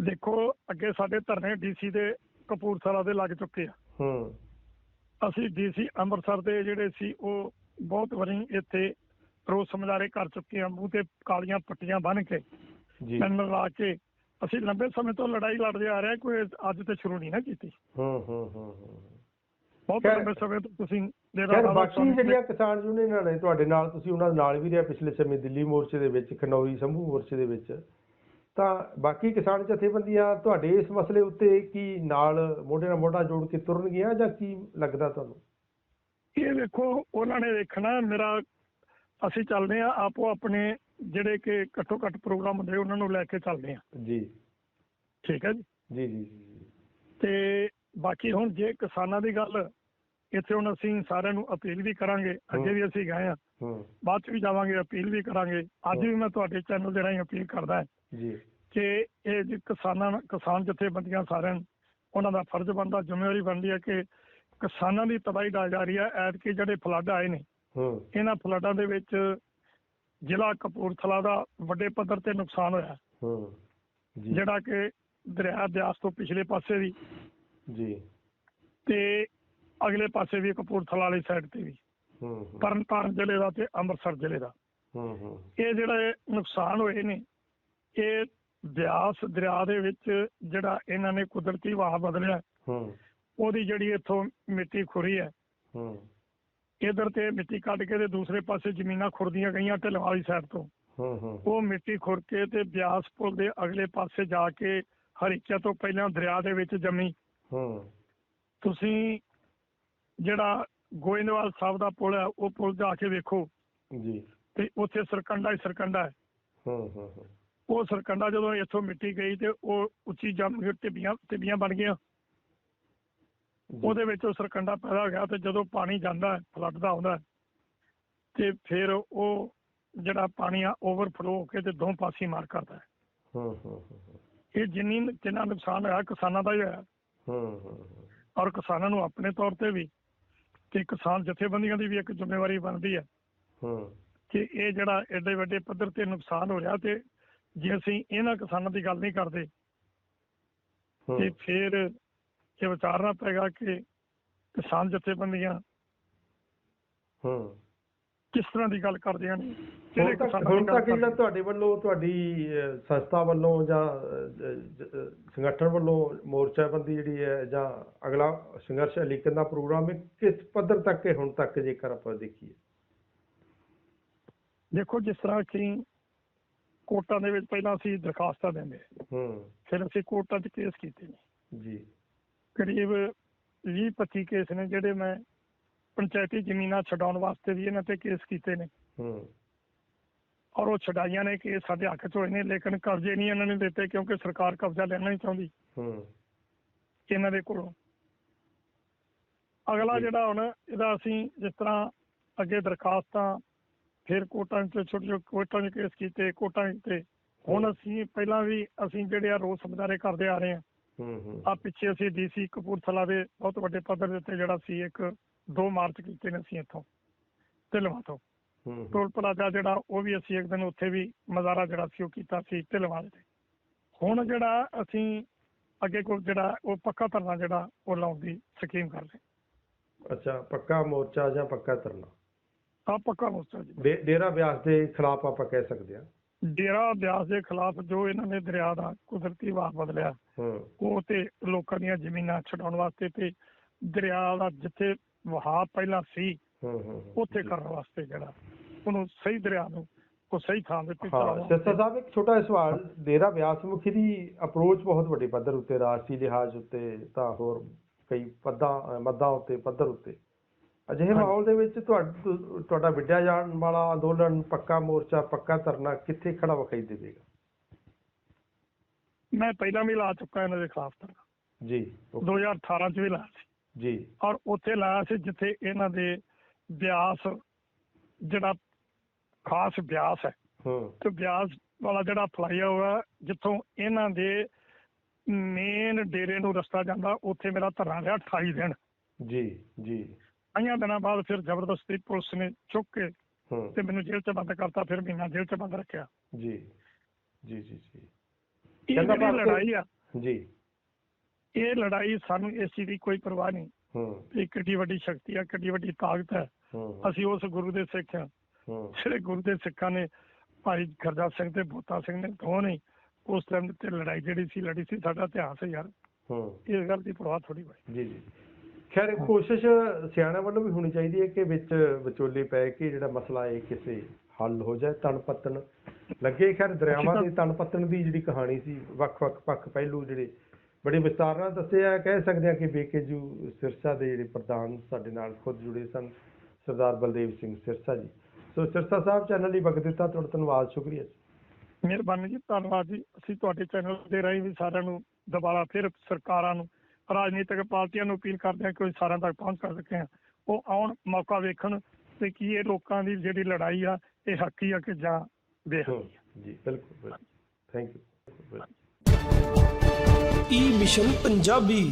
[SPEAKER 2] ਦੇਖੋ ਅੱਗੇ ਸਾਡੇ ਧਰਨੇ ਡੀਸੀ ਦੇ ਕਪੂਰਥਲਾ ਦੇ ਲੱਗ ਚੁੱਕੇ ਆ।
[SPEAKER 1] ਹੂੰ।
[SPEAKER 2] ਅਸੀਂ ਡੀਸੀ ਅੰਮ੍ਰਿਤਸਰ ਦੇ ਜਿਹੜੇ ਸੀ ਉਹ ਬਹੁਤ ਵਾਰੀ ਇੱਥੇ ਰੋਸ ਸਮਝਾਰੇ ਕਰ ਚੁੱਕੇ ਆ ਮੂੰਹ ਤੇ ਕਾਲੀਆਂ ਪੱਟੀਆਂ ਬੰਨ੍ਹ ਕੇ
[SPEAKER 1] ਜੀ।
[SPEAKER 2] ਪੈਨ ਲਾ ਕੇ ਅਸੀਂ ਲੰਬੇ ਸਮੇਂ ਤੋਂ ਲੜਾਈ ਲੜਦੇ ਆ ਰਹੇ ਕੋਈ ਅੱਜ ਤੇ ਸ਼ੁਰੂ ਨਹੀਂ ਨਾ ਕੀਤੀ।
[SPEAKER 1] ਹੂੰ ਹੂੰ ਹੂੰ
[SPEAKER 2] ਬਹੁਤ ਲੰਬੇ ਸਮੇਂ ਤੋਂ ਤੁਸੀਂ
[SPEAKER 1] ਖੈਰ
[SPEAKER 2] ਰਾਧਾ
[SPEAKER 1] ਬਾਕੀ ਜਿਹੜੀਆਂ ਕਿਸਾਨ ਯੂਨੀਅਨਾਂ ਨੇ ਤੁਹਾਡੇ ਨਾਲ ਤੁਸੀਂ ਉਹਨਾਂ ਦੇ ਨਾਲ ਵੀ ਰਿਹਾ ਪਿਛਲੇ ਸਮੇਂ ਦਿੱਲੀ ਮੋਰਚੇ ਦੇ ਵਿੱਚ ਖਨੌਰੀ ਸੰਭੂ ਮੋਰਚੇ ਦੇ ਵਿੱਚ। ਤਾਂ ਬਾਕੀ ਕਿਸਾਨ ਜਥੇਬੰਦੀਆਂ ਤੁਹਾਡੇ ਇਸ ਮਸਲੇ ਉੱਤੇ ਕੀ ਨਾਲ ਮੋਢੇ ਨਾਲ ਮੋਢਾ ਜੋੜ ਕੇ ਤੁਰਨਗੀਆਂ ਜਾਂ ਕੀ ਲੱਗਦਾ ਤੁਹਾਨੂੰ?
[SPEAKER 2] ਇਹ ਦੇਖੋ ਉਹਨਾਂ ਨੇ ਦੇਖਣਾ ਮੇਰਾ ਅਸੀਂ ਚੱਲਦੇ ਆ ਆਪੋ ਆਪਣੇ ਜਿਹੜੇ ਕਿ ਘੱਟੋ ਘੱਟ ਪ੍ਰੋਗਰਾਮ ਹੁੰਦੇ ਉਹਨਾਂ ਨੂੰ ਲੈ ਕੇ ਚੱਲਦੇ ਆ
[SPEAKER 1] ਜੀ।
[SPEAKER 2] ਠੀਕ ਹੈ ਜੀ?
[SPEAKER 1] ਜੀ
[SPEAKER 2] ਤੇ ਬਾਕੀ ਹੁਣ ਜੇ ਕਿਸਾਨਾਂ ਦੀ ਗੱਲ ਇੱਥੇ ਹੁਣ ਅਸੀਂ ਸਾਰਿਆਂ ਨੂੰ ਅਪੀਲ ਵੀ ਕਰਾਂਗੇ ਅੱਗੇ ਵੀ ਅਸੀਂ ਗਏ ਆ
[SPEAKER 1] ਹੂੰ।
[SPEAKER 2] ਬਾਅਦ ਚ ਵੀ ਜਾਵਾਂਗੇ ਅਪੀਲ ਵੀ ਕਰਾਂਗੇ। ਅੱਜ ਵੀ ਮੈਂ ਤੁਹਾਡੇ ਚੈਨਲ ਦੇ ਰਾਹੀਂ ਅਪੀਲ ਕਰਦਾ
[SPEAKER 1] ਜੀ।
[SPEAKER 2] ਕਿ ਇਹ ਜੇ ਕਿਸਾਨਾਂ ਕਿਸਾਨ ਜਥੇਬੰਦੀਆਂ ਸਾਰਿਆਂ ਉਹਨਾਂ ਦਾ ਫਰਜ਼ ਬਣਦਾ ਜ਼ਿੰਮੇਵਾਰੀ ਬਣਦੀ ਹੈ ਕਿ ਕਿਸਾਨਾਂ ਦੀ ਤਬਾਹੀ ਡਾ ਜਾ ਰਹੀ ਹੈ। ਐਤਕੀ ਜਿਹੜੇ ਫਲੱਡ ਆਏ ਨੇ
[SPEAKER 1] ਹੂੰ।
[SPEAKER 2] ਇਹਨਾਂ ਫਲੱਡਾਂ ਦੇ ਵਿੱਚ ਜ਼ਿਲ੍ਹਾ ਕਪੂਰਥਲਾ ਦਾ ਵੱਡੇ ਪੱਧਰ ਤੇ ਨੁਕਸਾਨ ਹੋਇਆ।
[SPEAKER 1] ਹੂੰ। ਜੀ।
[SPEAKER 2] ਜਿਹੜਾ ਕਿ ਦਰਿਆ ਬਿਆਸ ਤੋਂ ਪਿਛਲੇ ਪਾਸੇ ਵੀ।
[SPEAKER 1] ਜੀ।
[SPEAKER 2] ਤੇ ਅਗਲੇ ਪਾਸੇ ਵੀ ਕਪੂਰਥਲਾ ਵਾਲੀ ਸਾਈਡ ਤੇ ਵੀ।
[SPEAKER 1] ਹੂੰ ਹੂੰ,
[SPEAKER 2] ਤਰਨਤਾਰਨ ਜ਼ਿਲ੍ਹੇ ਦਾ ਤੇ ਅੰਮ੍ਰਿਤਸਰ ਜ਼ਿਲ੍ਹੇ ਦਾ।
[SPEAKER 1] ਹੂੰ ਹੂੰ।
[SPEAKER 2] ਇਹ ਜਿਹੜੇ ਨੁਕਸਾਨ ਹੋਏ ਨੇ ਇਹ ਬਿਆਸ ਦਰਿਆ ਦੇ ਵਿੱਚ ਜਿਹੜਾ ਇਹਨਾਂ ਨੇ ਕੁਦਰਤੀ ਵਹਾਅ ਬਦਲਿਆ
[SPEAKER 1] ਹੂੰ।
[SPEAKER 2] ਉਹਦੀ ਜਿਹੜੀ ਇੱਥੋਂ ਮਿੱਟੀ ਖੁਰੀ ਹੈ
[SPEAKER 1] ਹੂੰ।
[SPEAKER 2] ਇਧਰ ਤੇ ਮਿੱਟੀ ਕੱਢ ਕੇ ਤੇ ਦੂਸਰੇ ਪਾਸੇ ਜ਼ਮੀਨਾਂ ਖੁਰਦੀਆਂ ਗਈਆਂ ਢਿੱਲੋਂ ਵਾਲੀ ਸਾਈਡ ਤੋਂ।
[SPEAKER 1] ਹੂੰ ਹੂੰ।
[SPEAKER 2] ਉਹ ਮਿੱਟੀ ਖੁਰ ਕੇ ਤੇ ਬਿਆਸ ਪੁਲ ਦੇ ਅਗਲੇ ਪਾਸੇ ਜਾ ਕੇ ਹਰੀਕਿਆ ਤੋਂ ਪਹਿਲਾਂ ਦਰਿਆ ਦੇ ਵਿੱਚ ਜੰਮੀ।
[SPEAKER 1] ਹੂੰ।
[SPEAKER 2] ਤੁਸੀਂ ਜਿਹੜਾ ਗੋਇੰਦਵਾਲ ਸਾਹਿਬ ਦਾ ਪੁਲ ਹੈ ਉਹ ਪੁਲ ਜਾ ਕੇ ਵੇਖੋ।
[SPEAKER 1] ਜੀ।
[SPEAKER 2] ਤੇ ਉੱਥੇ ਸਰਕੰਡਾ ਹੀ ਸਰਕੰਡਾ ਹੂੰ
[SPEAKER 1] ਹੂੰ,
[SPEAKER 2] ਉਹ ਸਰਕੰਡਾ ਜਦੋਂ ਇੱਥੋਂ ਮਿੱਟੀ ਗਈ ਤੇ ਉਹ ਉੱਚੀ ਜੰਮ ਕੇ ਟਿੱਬੀਆਂ ਟਿੱਬੀਆਂ ਬਣ ਗਈਆਂ। ਉਹਦੇ ਵਿੱਚ ਉਹ ਸਰਕੰਡਾ ਪੈਦਾ ਹੋ ਗਿਆ ਤੇ ਜਦੋਂ ਪਾਣੀ ਜਾਂਦਾ ਫਲੱਡ ਦਾ ਆਉਂਦਾ ਹੈ, ਤੇ ਫਿਰ ਉਹ ਜਿਹੜਾ ਪਾਣੀ ਆ ਓਵਰਫਲੋ ਹੋ ਕੇ ਤੇ ਦੋ ਪਾਸੇ ਮਾਰ ਕਰਦਾ ਹੈ। ਇਹ ਜਿੰਨੀ ਜਿੰਨਾ ਨੁਕਸਾਨ ਹੋਇਆ ਕਿਸਾਨਾਂ ਦਾ ਹੀ ਹੋਇਆ।
[SPEAKER 1] ਹੂੰ ਹੂੰ ਹੂੰ,
[SPEAKER 2] ਔਰ ਕਿਸਾਨਾਂ ਨੂੰ ਆਪਣੇ ਤੌਰ ਤੇ ਵੀ ਤੇ ਕਿਸਾਨ ਜਥੇਬੰਦੀਆਂ ਦੀ ਵੀ ਇੱਕ ਜ਼ਿੰਮੇਵਾਰੀ ਬਣਦੀ ਹੈ
[SPEAKER 1] ਹੂੰ।
[SPEAKER 2] ਕਿ ਇਹ ਜਿਹੜਾ ਐਡੇ ਵੱਡੇ ਪੱਧਰ ਤੇ ਨੁਕਸਾਨ ਹੋ ਰਿਹਾ ਤੇ ਜੇ ਅਸੀਂ ਇਹਨਾਂ ਕਿਸਾਨਾਂ ਦੀ ਗੱਲ ਨਹੀਂ ਕਰਦੇ ਤੇ ਫਿਰ ਇਹ ਵਿਚਾਰਨਾ ਪਏਗਾ ਕਿ ਕਿਸਾਨ ਜਥੇਬੰਦੀਆਂ
[SPEAKER 1] ਹੂੰ
[SPEAKER 2] ਕਿਸ ਤਰ੍ਹਾਂ ਦੀ ਗੱਲ ਕਰਦੀਆਂ ਨੇ ਕਿਸਾਨਾਂ
[SPEAKER 1] ਹੁਣ ਤੱਕ ਜਿਹੜਾ? ਤੁਹਾਡੇ ਵੱਲੋਂ ਤੁਹਾਡੀ ਸੰਸਥਾ ਵੱਲੋਂ ਜਾਂ ਸੰਗਠਨ ਵੱਲੋਂ ਮੋਰਚਾਬੰਦੀ ਜਿਹੜੀ ਹੈ ਜਾਂ ਅਗਲਾ ਸੰਘਰਸ਼ ਅਲੀਕਨ ਦਾ ਪ੍ਰੋਗਰਾਮ ਹੈ ਕਿਸ ਪੱਧਰ ਤੱਕ ਹੈ ਹੁਣ ਤੱਕ ਜੇਕਰ ਆਪਾਂ ਦੇਖੀਏ
[SPEAKER 2] ਦੇਖੋ ਜਿਸ ਤਰ੍ਹਾਂ ਕਿ ਕੋਰਟਾਂ ਦੇ ਵਿੱਚ ਪਹਿਲਾਂ ਅਸੀਂ ਦਰਖਾਸਤਾਂ ਦਿੰਦੇ
[SPEAKER 1] ਹੂੰ।
[SPEAKER 2] ਫਿਰ ਅਸੀਂ ਕੋਰਟਾਂ 'ਚ ਕੇਸ ਕੀਤੇ ਨੇ।
[SPEAKER 1] ਜੀ।
[SPEAKER 2] ਕਰੀਬ 20 25 ਕੇਸ ਨੇ ਜਿਹੜੇ ਮੈਂ ਪੰਚਾਇਤੀ ਜ਼ਮੀਨਾਂ ਛਡਾਉਣ ਵਾਸਤੇ ਵੀ ਇਹਨਾਂ ਤੇ ਕੇਸ ਕੀਤੇ ਨੇ।
[SPEAKER 1] ਹੂੰ।
[SPEAKER 2] ਔਰ ਉਹ ਛਡਾਈਆਂ ਨੇ ਕੇਸ ਸਾਡੇ ਹੱਕ 'ਚ ਹੋਏ ਨੇ ਲੇਕਿਨ ਕਬਜ਼ੇ ਨਹੀਂ ਇਹਨਾਂ ਨੇ ਦਿੱਤੇ ਕਿਉਂਕਿ ਸਰਕਾਰ ਕਬਜ਼ਾ ਲੈਣਾ ਨਹੀਂ ਚਾਹੁੰਦੀ।
[SPEAKER 1] ਹੂੰ।
[SPEAKER 2] ਇਹਨਾਂ ਦੇ ਕੋਲੋਂ। ਅਗਲਾ। ਜਿਹੜਾ ਹੁਣ ਇਹਦਾ ਅਸੀਂ ਜਿਸ ਤਰ੍ਹਾਂ ਅੱਗੇ ਦਰਖਾਸਤਾਂ ਫਿਰ ਕੋਰਟਾਂ 'ਚ ਛੋਟੇ ਛੋਟੇ ਕੋਰਟਾਂ 'ਚ ਕੇਸ ਕੀਤੇ ਕੋਰਟਾਂ 'ਚ ਤੇ ਹੁਣ ਅਸੀਂ ਪਹਿਲਾਂ ਵੀ ਅਸੀਂ ਜਿਹੜੇ ਆ ਰੋਸ ਮੁਜ਼ਾਹਰੇ ਕਰਦੇ ਆ ਰਹੇ ਹਾਂ
[SPEAKER 1] ਹੂੰ ਹੂੰ।
[SPEAKER 2] ਆ ਪਿੱਛੇ ਅਸੀਂ ਡੀਸੀ ਕਪੂਰਥਲਾ ਦੇ ਬਹੁਤ ਵੱਡੇ ਪੱਧਰ ਦੇ ਉੱਤੇ ਜਿਹੜਾ ਸੀ ਇੱਕ 2 ਮਾਰਚ ਕੀਤੇ ਨੇ ਅਸੀਂ ਇੱਥੋਂ ਢਿਲਵਾਂ ਤੋਂ। ਟੋਲ ਪਲਾਜ਼ਾ ਜਿਹੜਾ ਉਹ ਵੀ ਅਸੀਂ ਇੱਕ ਦਿਨ ਉੱਥੇ ਵੀ ਮਜ਼ਾਰਾ ਜਿਹੜਾ ਸੀ ਉਹ ਕੀਤਾ ਸੀ ਢਿਲਵਾਂ ਦੇ। ਹੁਣ ਜਿਹੜਾ ਅਸੀਂ ਅੱਗੇ ਕੋਲ ਜਿਹੜਾ ਉਹ ਪੱਕਾ ਧਰਨਾ ਜਿਹੜਾ ਉਹ ਲਾਉਣ ਦੀ ਸਕੀਮ ਕਰ ਰਹੇ।
[SPEAKER 1] ਅੱਛਾ ਪੱਕਾ ਮੋਰਚਾ ਜਾਂ ਪੱਕਾ ਧਰਨਾ?
[SPEAKER 2] ਆ ਪੱਕਾ ਮੋਰਚਾ ਜੀ
[SPEAKER 1] ਡੇਰਾ ਬਿਆਸ ਦੇ ਖਿਲਾਫ ਆਪਾਂ ਕਹਿ ਸਕਦੇ ਹਾਂ
[SPEAKER 2] ਡੇਰਾ ਬਿਆਸ ਦੇ ਖਿਲਾਫ ਜੋ ਇਹਨਾਂ ਨੇ ਦਰਿਆ ਦਾ ਕੁਦਰਤੀ ਵਾਹ ਬਦਲਿਆ
[SPEAKER 1] ਹੂੰ
[SPEAKER 2] ਉਹ ਤੇ ਲੋਕਾਂ ਦੀਆਂ ਜ਼ਮੀਨਾਂ ਛਡਾਉਣ ਵਾਸਤੇ ਤੇ ਦਰਿਆ ਦਾ ਜਿੱਥੇ ਵਹਾਅ ਪਹਿਲਾਂ ਸੀ
[SPEAKER 1] ਹੂੰ ਹੂੰ ਹੂੰ।
[SPEAKER 2] ਉੱਥੇ। ਕਰਨ ਵਾਸਤੇ ਜਿਹੜਾ ਉਹਨੂੰ ਸਹੀ ਦਰਿਆ ਨੂੰ ਉਹ ਸਹੀ ਥਾਂ ਦੇ ਉੱਤੇ
[SPEAKER 1] ਹਾਂ
[SPEAKER 2] ਚਲਾਉਣ
[SPEAKER 1] ਸਿਰਸਾ। ਸਾਹਿਬ ਇੱਕ ਛੋਟਾ ਜਿਹਾ ਸਵਾਲ ਡੇਰਾ ਬਿਆਸ ਮੁਖੀ ਦੀ ਅਪਰੋਚ ਬਹੁਤ ਵੱਡੇ ਪੱਧਰ ਉੱਤੇ ਰਾਸ਼ਟਰੀ ਲਿਹਾਜ਼ ਉੱਤੇ ਤਾਂ ਹੋਰ ਕਈ ਪੱਦਾਂ ਮੱਦਾਂ ਉੱਤੇ ਪੱਧਰ ਉੱਤੇ ਅਜਿਹੇ। ਮਾਹੌਲ ਦੇ ਵਿੱਚ ਤੁਹਾ- ਤੁ- ਤੁਹਾਡਾ ਵਿੱਢਿਆ ਜਾਣ ਵਾਲਾ ਅੰਦੋਲਨ ਪੱਕਾ ਮੋਰਚਾ ਪੱਕਾ ਧਰਨਾ ਕਿੱਥੇ ਖੜਾ ਵਿਖਾਈ ਦੇਵੇਗਾ?
[SPEAKER 2] ਮੈਂ ਪਹਿਲਾਂ ਵੀ ਲਾ ਚੁੱਕਾ ਇਹਨਾਂ ਦੇ ਖਿਲਾਫ ਧਰਨਾ।
[SPEAKER 1] ਜੀ ਓਕੇ।
[SPEAKER 2] 2018 ਚ ਵੀ ਲਾਇਆ ਸੀ।
[SPEAKER 1] ਜੀ।
[SPEAKER 2] ਔਰ ਉੱਥੇ ਲਾਇਆ ਸੀ ਜਿੱਥੇ ਇਹਨਾਂ ਦੇ ਬਿਆਸ ਜਿਹੜਾ ਖਾਸ ਬਿਆਸ ਹੈ
[SPEAKER 1] ਹੂੰ।
[SPEAKER 2] ਤੇ ਬਿਆਸ ਵਾਲਾ ਜਿਹੜਾ ਹੋਇਆ ਜਿੱਥੋਂ ਇਹਨਾਂ ਦੇ ਮੇਨ ਡੇਰੇ ਨੂੰ ਰਸਤਾ ਜਾਂਦਾ ਉੱਥੇ ਮੇਰਾ ਧਰਨਾ ਰਿਹਾ 28 ਦਿਨ।
[SPEAKER 1] ਜੀ ਜੀ।
[SPEAKER 2] ਆਈਆਂ ਦਿਨਾਂ ਬਾਅਦ ਫਿਰ ਜ਼ਬਰਦਸਤੀ ਪੁਲਿਸ ਨੇ ਚੁੱਕ ਕੇ ਤੇ ਮੈਨੂੰ ਜੇਲ੍ਹ 'ਚ ਬੰਦ ਕਰਤਾ ਫਿਰ ਮਹੀਨਾ ਜੇਲ੍ਹ 'ਚ ਬੰਦ ਰੱਖਿਆ।
[SPEAKER 1] ਜੀ। ਜੀ ਜੀ ਜੀ।
[SPEAKER 2] ਇਹ ਜਿਹੜੀ ਲੜਾਈ ਆ
[SPEAKER 1] ਜੀ।
[SPEAKER 2] ਇਹ ਲੜਾਈ ਸਾਨੂੰ ਇਸ ਦੀ ਕੋਈ ਪਰਵਾਹ ਨਹੀਂ।
[SPEAKER 1] ਹੂੰ।
[SPEAKER 2] ਇਹ ਕਿੱਡੀ ਵੱਡੀ ਸ਼ਕਤੀ ਆ ਕਿੱਡੀ ਵੱਡੀ ਤਾਕਤ ਹੈ। ਅਸੀਂ ਉਸ ਗੁਰੂ ਦੇ ਸਿੱਖ
[SPEAKER 1] ਹਾਂ।
[SPEAKER 2] ਜਿਹੜੇ ਗੁਰੂ ਦੇ ਸਿੱਖਾਂ ਨੇ ਭਾਈ ਖਰਜਾ ਸਿੰਘ ਤੇ ਬੋਤਾ ਸਿੰਘ ਨੇ ਦੋਹਾਂ ਨੇ ਉਸ ਟਾਈਮ ਤੇ ਲੜਾਈ ਜਿਹੜੀ ਸੀ ਲੜੀ ਸੀ ਸਾਡਾ ਇਤਿਹਾਸ ਹੈ ਯਾਰ।
[SPEAKER 1] ਹੂੰ।
[SPEAKER 2] ਇਸ ਗੱਲ ਦੀ ਪਰਵਾਹ ਥੋੜੀ ਹੋਈ
[SPEAKER 1] ਜੀ ਜੀ। ਖੈਰ ਕੋਸ਼ਿਸ਼ ਸਿਆਣਾ ਵੱਲੋਂ ਵੀ ਹੋਣੀ ਚਾਹੀਦੀ ਹੈ ਕਿ ਵਿੱਚ ਵਿਚੋਲੇ ਪੈ ਕੇ ਜਿਹੜਾ ਮਸਲਾ ਹੈ ਕਿਸੇ ਹੱਲ ਹੋ ਜਾਏ ਤਣ ਪੱਤਣ ਲੱਗੇ। ਖੈਰ ਦਰਿਆਵਾਂ ਦੇ ਤਣ ਪੱਤਣ ਦੀ ਜਿਹੜੀ ਕਹਾਣੀ ਸੀ ਵੱਖ-ਵੱਖ ਪੱਖ ਪਹਿਲੂ ਜਿਹੜੇ ਬੜੇ ਵਿਸਤਾਰ ਨਾਲ ਦੱਸੇ ਆ। ਕਹਿ ਸਕਦੇ ਆ ਕਿ ਬੇਕੇਜੂ ਸਿਰਸਾ ਦੇ ਜਿਹੜੇ ਪ੍ਰਧਾਨ ਸਾਡੇ ਨਾਲ ਖੁਦ ਜੁੜੇ ਸਨ ਸਰਦਾਰ ਬਲਦੇਵ ਸਿੰਘ ਸਿਰਸਾ ਜੀ। ਸੋ ਸਿਰਸਾ ਸਾਹਿਬ ਚੈਨਲ ਲਈ ਵਕਤ ਦਿੱਤਾ ਤੁਹਾਡਾ ਧੰਨਵਾਦ ਸ਼ੁਕਰੀਆ ਜੀ।
[SPEAKER 2] ਮਿਹਰਬਾਨੀ ਜੀ ਧੰਨਵਾਦ ਜੀ। ਅਸੀਂ ਤੁਹਾਡੇ ਚੈਨਲ ਦੇ ਰਾਹੀਂ ਵੀ ਸਾਰਿਆਂ ਨੂੰ ਦੁਬਾਰਾ ਫਿਰ ਸਰਕਾਰਾਂ ਨੂੰ ਰਾਜਨੀਤਿਕ ਪਾਰਟੀਆਂ ਨੂੰ ਅਪੀਲ ਕਰਦੇ ਹਾਂ ਕਿ ਉਹ ਸਾਰਿਆਂ ਤੱਕ ਪਹੁੰਚ ਕਰ ਸਕੇ। ਉਹ ਆਉਣ ਮੌਕਾ ਵੇਖਣ ਤੇ ਕੀ ਇਹ ਲੋਕਾਂ ਦੀ ਜਿਹੜੀ ਲੜਾਈ ਆ ਇਹ ਹੱਕੀ ਆ ਕਿ ਜਾਂ ਬੇਹੱਕੀ
[SPEAKER 1] ਹੂੰ, ਜੀ ਬਿਲਕੁਲ thank you
[SPEAKER 3] E mission Punjabi